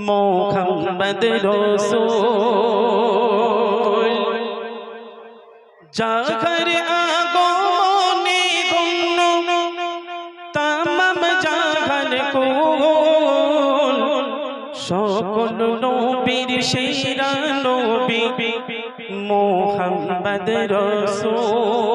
মোহাম্মদ রসূল জাগর আগমনে গণ্য তামাম জাহান কোন সকল নবীর সেরা নবী মোহাম্মদ রসূল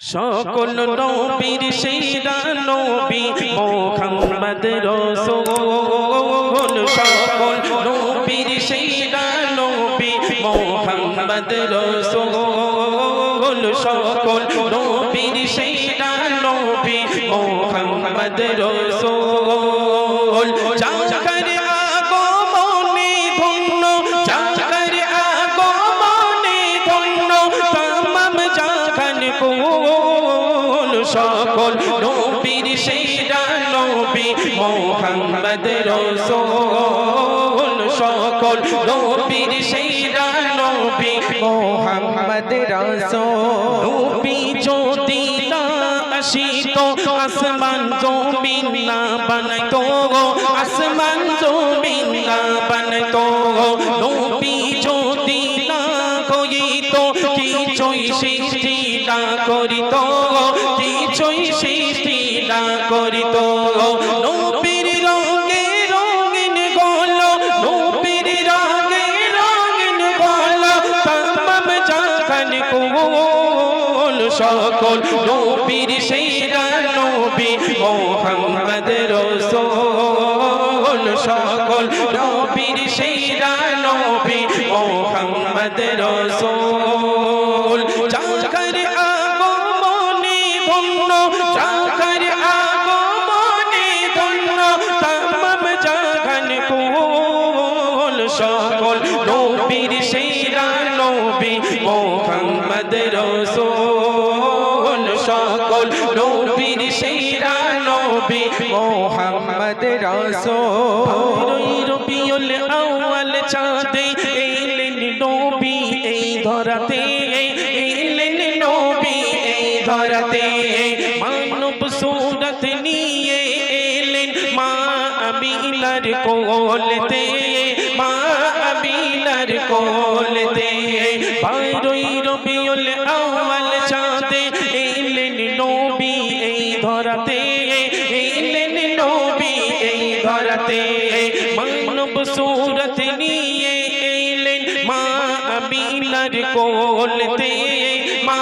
সকল নবীর সেরা নবী মোহাম্মদ রসুল। সকল নবীর সেরা নবী মোহাম্মদ রসুল। সকল নবীর সেরা নবী মোহাম্মদ রসূল। নবীর সেরা নবী মোহাম্মদ রসূল সকল, নবীর সেরা নবী মোহাম্মদ রাসূল। নবী যদি না আসিত, আসমান জমিন না বানাইতো আসমান জমিন না বানাইতো নবী যদি না হইত কিছুই সৃষ্টি না করিত করিত। নবীর রঙে রঙিন গল নবীর রঙে রঙিন গল, তামাম জাহান কোল সকল। নবীর সেরা নবী মোহাম্মদ রসূল সকল। নবীর সেরা নবী মোহাম্মদ রসূল মোহাম্মদ রসূল সকল নবীর সেরা নবী মোহাম্মদ রাসূল। রবিউল আউয়াল চাঁদে এলেন নবী, এই ধরাতে এলেন নবী, এই ধরাতে মানব সুরত নিয়ে এলেন মা আমিলার কোলতে, মা আমিলার কোলতে। বাইরই রবিউল আউয়াল চাঁদে এলেন নবী এই ধরাতে এলেন নবী এই ধরাতে, মানব সুরত নিয়ে এলেন মা আবিলার কোলতে, মা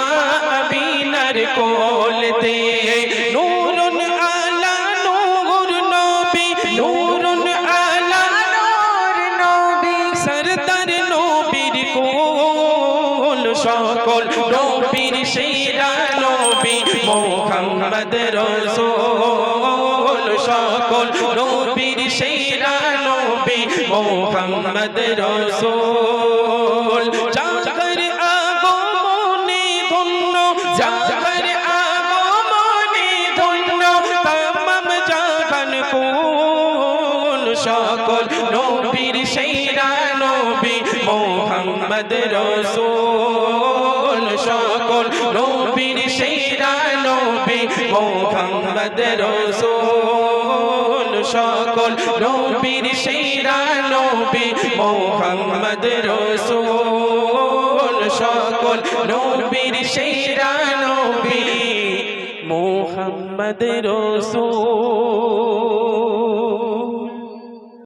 আবিলার কোলতে নূরুন সকল নবীর সেরা নবী মোহাম্মদ রসূল। সকল নবীর সেরা নবী মোহাম্মদ রসূল। জাগর আগমনে ধন্য জাগর আগমনে ধন্য, তামাম জাহান কোন সকল নবীর সেরা নবী মোহাম্মদ রসূল। সকল নবীর সেরা নবী মোহাম্মদ রসূল। সকল নবীর সেরা নবী মোহাম্মদ রসূল। সকল নবীর সেরা নবী মোহাম্মদ রসূল।